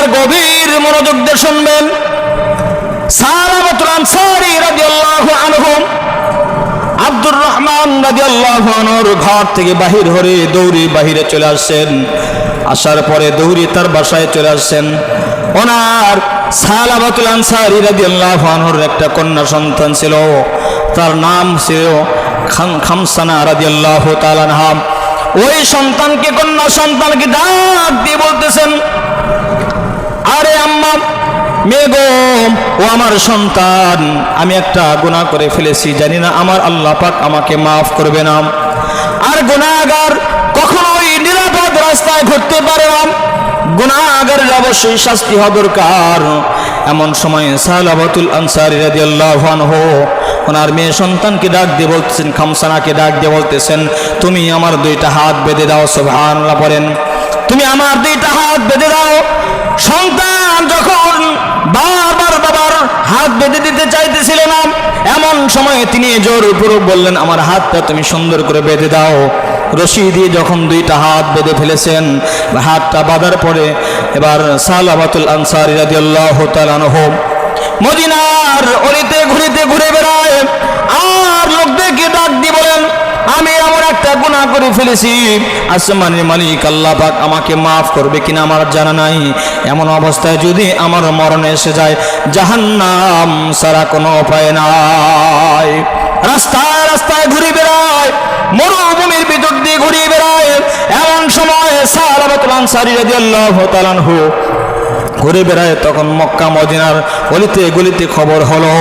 এবার গভীর মনোযোগ দিয়ে শুনবেন। আব্দুর রহমান ঘর থেকে বাহির দৌড়ে বাহিরে চলে আসার পরে দৌড়ে তার বাসায় চলে আসছেন। ওনার সালামাতুল আনসারী রাদিয়াল্লাহু একটা কন্যা সন্তান ছিল। তার নাম ছিল খামসানা রাদিয়াল্লাহু ওই সন্তানকে কন্যা সন্তানকে ডাক দিয়ে বলতেছেন আরে আম্মা মেগো ও আমার সন্তান। আমি একটা গুনাহ করে ফেলেছি, জানি না আমার আল্লাহ পাক আমাকে মাফ করবে না। আর গুনাহগার কখনোই নিরাপদ রাস্তায় ঘুরতে পারে না। গুনাহগারের অবশ্যই শাস্তি হওয়া দরকার। এমন সময় সালাবাতুল আনসারি রাদিয়াল্লাহু আনহু, ওনার মেয়ে সন্তানকে ডাক দিয়ে বলতেছেন, খামসানাকে ডাক দিয়ে বলতেছেন, তুমি আমার দুইটা হাত বেঁধে দাও, সুবহানাল্লাহ, বলেন। তুমি আমার দুইটা হাত বেঁধে দাও সন্তান যখন বারবার বাবার হাত বেঁধে দিতে চাইতেছিল না এমন সময়ে তিনি জোর উপর বললেন, আমার হাতটা তুমি সুন্দর করে বেঁধে দাও। রশি দিয়ে যখন দুইটা হাত বেঁধে ফেলেছেন, হাতটা বাঁধার পরে এবার সালাবাতুল আনসার রাদিয়াল্লাহু তালানহ মদিনার অলিতে ঘুরে গুনাহ করে ফেলেছি। আসমানের মালিক আল্লাহ পাক আমাকে মাফ করবে কিনা আমার জানা নাই। এমন অবস্থায় যদি আমার মরণ এসে যায়, জাহান্নাম সারা কোনো উপায় নাই। রাস্তায় রাস্তায় ঘুরে বেড়ায়, মরুভূমির ভিতর দিয়ে ঘুরিয়ে বেড়ায়, এমন সময় সালাবাতুল আনসারী রাদিয়াল্লাহু তাআলা ঘুরে বেড়ায়, তখন মক্কা, মদিনার গলিতে গলিতে খবর হলো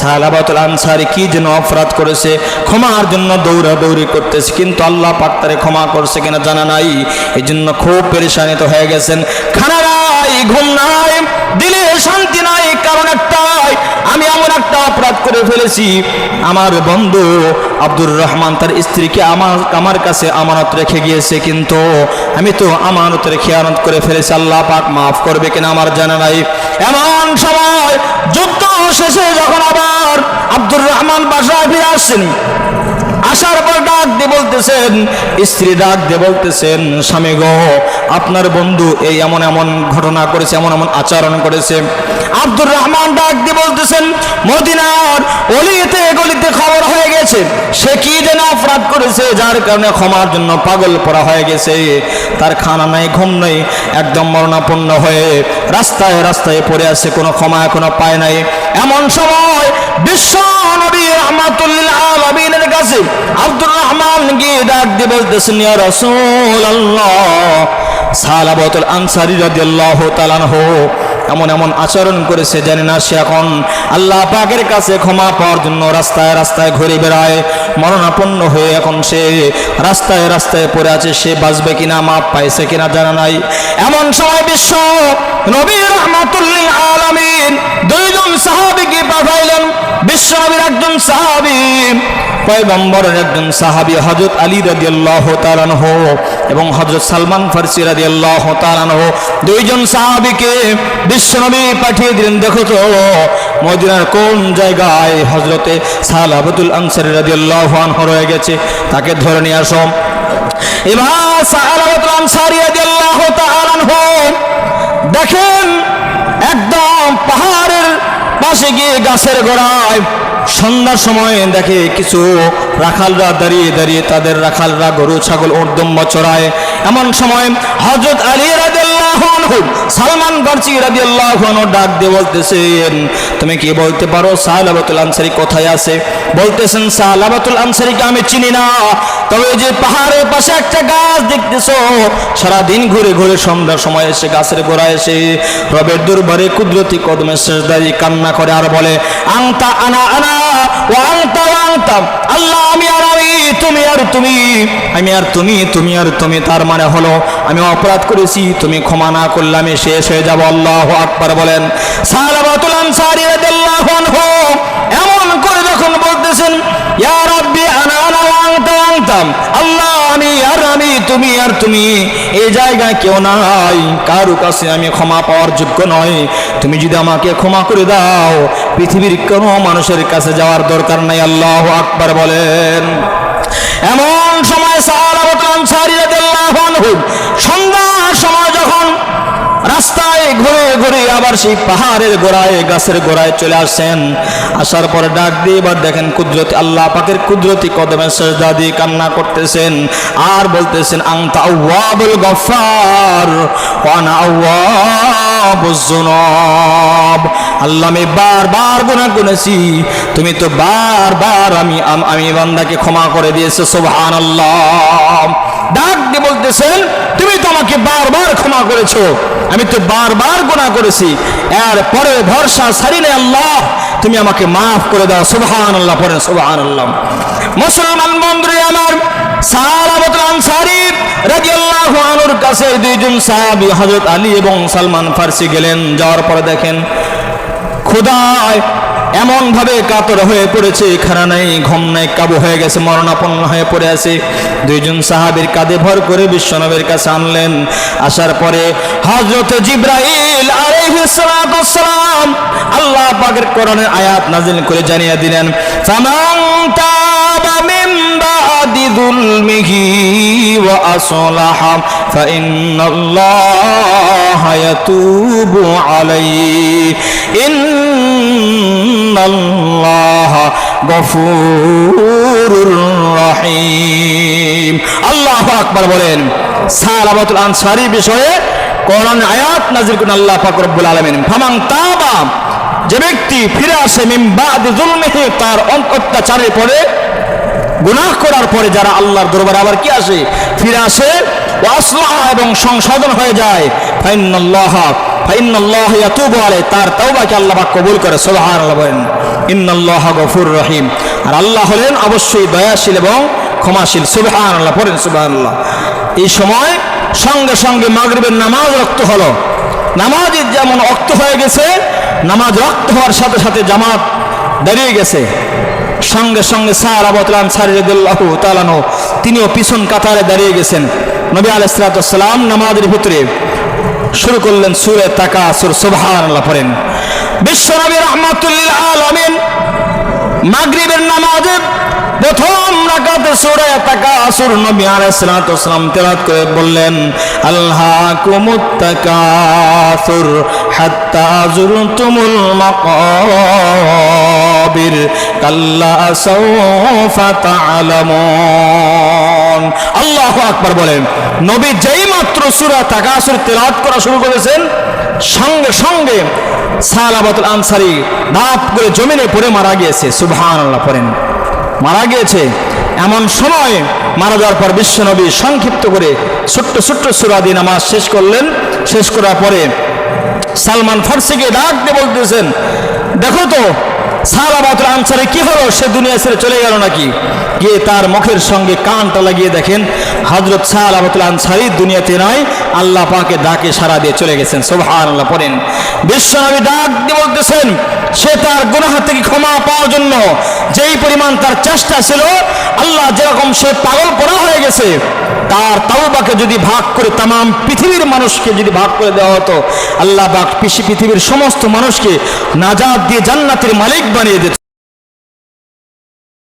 সালাবাতুল আনসারি কি যেন অপরাধ করেছে? ক্ষমার জন্য দৌড়াদৌড়ি করতেছে, কিন্তু আল্লাহ পাক তারে ক্ষমা করছে কিনা জানা নাই। এই জন্য খুব পেরেশানিত হয়ে গেছেন। খানা নাই ঘুম নাই, দিলে শান্তি নাই, কারণ একটাই, আমি এমন একটা অপরাধ করে ফেলেছি। আমার বন্ধু আব্দুর রহমান তার স্ত্রীকে আমার আমার কাছে আমানত রেখে গিয়েছে, কিন্তু আমি তো আমানতের খেয়ানত করে ফেলেছি, আল্লাহ পাক মাফ করবে কিনা আমার জানা নাই। এমন সময়, যুদ্ধ শেষে যখন আবার আব্দুর রহমান বাসায় ফিরে আসছেন আসার পর ডাক দিয়ে বলতেছেন, স্ত্রী ডাক দিয়ে বলতেছেন, স্বামী গো, আপনার বন্ধু এই এমন এমন ঘটনা করেছে, এমন এমন আচরণ করেছে। আব্দুর রহমান ডাক দিয়ে বলতেছেন, মদিনার অলিতে গলিতে খবর হয়ে গেছে। সে কি যেন অপরাধ করেছে, যার কারণে ক্ষমার জন্য পাগল পড়া হয়ে গেছে। তার খানা নাই, ঘুম নাই, একদম মরণাপন্ন হয়ে রাস্তায় রাস্তায় পড়ে আছে, কোনো ক্ষমা এখনও পায় নাই। এমন সময় বিশ্ব রহমাতুল্লিল আলামিনের কাছে আব্দুর রহমান গিয়ে ডাক দিয়ে বলতেছেন, ইয়া রাসূলুল্লাহ। সালাবাতুল আনসারী রাদিয়াল্লাহু তাআলা এমন এমন আচরণ করেছে জানি না সে এখন আল্লাহ পাকের কাছে ক্ষমা পাওয়ার জন্য রাস্তায় রাস্তায় ঘুরে বেড়ায়। মরণাপন্ন হয়ে এখন সে রাস্তায় রাস্তায় পড়ে আছে, সে বাঁচবে কিনা, মাপ পাইছে কিনা জানা নাই। এমন সময় বিশ্ব নবী আলামিন দুইজন সাহাবিকে পাঠাইলেন। বিশ্ব নবীর একজন সাহাবী, পয়গম্বরের একজন সাহাবী, হযরত আলী রাদিয়াল্লাহু তাআলা আনহু এবং হযরত সালমান ফারসি রাদিয়াল্লাহু তাআলা আনহু। দুইজন সাহাবীকে বিশ্বনবী পাঠিয়ে দিলেন, দেখো তো মদিনার কোন জায়গায় হযরতে সালাবাতুল আনসারী রাদিয়াল্লাহু আনহু রয়ে গেছে, তাকে ধরে নিয়ে আসো। এবার আনহু, দেখেন একদম পাহাড়ের পাশে গিয়ে গাছের গোড়ায় সন্ধ্যার সময় দেখে কিছু রাখালরা দাঁড়িয়ে দাঁড়িয়ে তাদের রাখালরা গরু, ছাগল উর্দম্ব চড়ায়। এমন সময় হজরত আলী আনহু সালমান গার্চি আনহু ডাক দিয়ে বলতেছেন তুমি কি বলতে পারো? সালাবাতুল আনসারি কোথায় আছে? বলতেছেন সালাবাতুল আনসারিকে আমি চিনি না। তবে যে পাহাড়ের পাশে একটা গাছ দেখতেছো সারা দিন ঘুরে ঘুরে সন্ধ্যার সময় এসে গাছের গোড়ায় এসে রবের দুর্বারে কুদরতি কদমে শেষদারি কান্না করে আর বলে আংতা আনা আনা আল্লাহ, আমি আর আমি, তুমি আর তুমি। আমি আর তুমি তুমি আর তুমি, তার মানে হলো, আমি অপরাধ করেছি, তুমি ক্ষমা না করলে আমি শেষ হয়ে যাব। আল্লাহ আকবার বলেন। সালাবাতুল আনসারী রাদিয়াল্লাহু আনহু। তুমি আর তুমি এই জায়গায় কেউ নাই। কারও কাছে আমি ক্ষমা পাওয়ার যোগ্য নয় তুমি যদি আমাকে ক্ষমা করে দাও, পৃথিবীর কোনো মানুষের কাছে যাওয়ার দরকার নাই, আল্লাহ আকবার বলেন। এমন সময় সারা আনসারী রাদিয়াল্লাহু আনহু রাস্তায় ঘুরে আবার সেই পাহাড়ের গোড়ায়, গাছের গোড়ায় চলে আসেন আসার পরে ডাক দিয়ে এবার দেখেন কুদরতি, আল্লাহ পাকের কুদরতি কদমে সেজদা দিয়ে কান্না করতেছেন আর বলতেছেন আংতা আউয়াবুল গফার ওয়ানা আউয়াবুজ জুনুব আল্লাহ, আমি বারবার গুনাহ করেছি তুমি তো বারবার আমি আমি বান্দাকে ক্ষমা করে দিয়েছ, সুবহানাল্লাহ। ডাক দিয়ে বলতেছেন, তুমি তো আমাকে বারবার ক্ষমা করেছ। আমি তো বারবার গুনাহ করেছি। এর পরে ভরসা নাই আল্লাহ। তুমি আমাকে মাফ করে দাও। সুবহানাল্লাহ, পড়েন সুবহানাল্লাহ। মুসলমান বন্ধুরে আমার সালাবাতুল আনসারী রাদিয়াল্লাহু আনহুর কাছে দুইজন সাহাবী, হযরত আলী এবং সালমান ফার্সি গেলেন। যাওয়ার পরে দেখেন ক্ষুদায় এমন ভাবে কাতর হয়ে পড়েছে, খানা নাই, ঘুম নাই, কাবু হয়ে গেছে, মরণাপন্ন হয়ে পড়ে আছে। দুইজন সাহাবীর কাঁধে ভর করে বিশ্বনবের কাছে আনলেন। আসার পরে হযরত জিব্রাইল আলাইহিস সালাতু ওয়াসসালাম আল্লাহ পাকের কোরআনের আয়াত নাজিল করে জানিয়ে দিলেন, ফামান মিন ওয়া আসলাহা ফাইন্নাল্লাহা ইয়াতুবু আলাইহি ইন্নাল্লাহা গফুরুর রহিম আল্লাহু আকবার বলেন সালাবাতুল আনসারী বিষয়ে কোরআন আয়াত নাজিল করেন আল্লাহ পাক রব্বুল আলামিন। ফামান তাবা, যে ব্যক্তি ফিরে আসে মিন বাদি তার অত্যাচারের পরে গুনাহ করার পরে যারা আল্লাহর দরবারে আবার কি আসে? ফিরে আসে এবং সংশোধন হয়ে যায়। তার তওবাকে আল্লাহ পাক কবুল করে, সুবহানাল্লাহ গফুর রহিম। আর আল্লাহ হলেন অবশ্যই দয়াশীল এবং ক্ষমাশীল, সুবহানাল্লাহ পড়েন, সুবহানাল্লাহ। এই সময় সঙ্গে সঙ্গে মাগরিবের নামাজ রক্ত হলো। নামাজের যেমন রক্ত হয়ে গেছে, নামাজ রক্ত হওয়ার সাথে সাথে জামাত দাঁড়িয়ে গেছে। সঙ্গে সঙ্গে সার আবতলান সারিদুল্লাহ তালানো তিনিও পিছন কাতারে দাঁড়িয়ে গেছেন। নবী আলাইসালাম নামাজের ভিতরে শুরু করলেন সুরে তাকা সুর আল্লাহ পড়েন। বিশ্ব নবী রহমাতুল্লাহ আলমিন মাগরিবের নামাজে প্রথম রাকাতে সূরা তাকাসুর নবী আলাইহিস সালাতু ওয়াসালাম তেলাওয়াত করে বললেন আল্লাহ কুমুত তাকাসুর হাত্তা জুরতুমুল মাকাবির কাল্লা সাওফা তা'লামুন আল্লাহু আকবার বলেন, নবী যেই মাত্র সূরা তাকাসুর তেলাওয়াত করা শুরু করেছেন, সঙ্গে সঙ্গে সালাবাতুল আনসারি ধাপ করে জমিনে পড়ে মারা গিয়েছে। সুবহানাল্লাহ পড়েন। মারা গিয়েছে এমন সময় মারা যাওয়ার পর বিশ্বনবী সংক্ষিপ্ত করে ছোট্ট ছোট্ট সুরা দিয়ে নামাজ শেষ করলেন। শেষ করার পরে সালমান ফার্সিকে ডাক দিয়ে বলতেছেন, দেখো তো সালাবাতুল আনসারে কি হলো? সে দুনিয়া ছেড়ে চলে গেল নাকি? গিয়ে তার মুখের সঙ্গে কানটা লাগিয়ে দেখেন হজরত সালাবাতুল আনসারি দুনিয়াতে নয় আল্লাহ পাকে ডাকে সারা দিয়ে চলে গেছেন। সোভান আল্লাহ পড়েন। বিশ্বনবী ডাক দিয়ে বলতেছেন, সে তার গুনাহ থেকে ক্ষমা পাওয়ার জন্য যেই পরিমাণ তার চেষ্টা ছিল, আল্লাহ যেরকম সে পাগল করা হয়ে গেছে, তার তাওবাকে যদি ভাগ করে তাম পৃথিবীর মানুষকে যদি ভাগ করে দেওয়া হতো, আল্লাহ পাক পৃথিবীর সমস্ত মানুষকে নাজাদ দিয়ে জান্নাতের মালিক বানিয়ে দিত।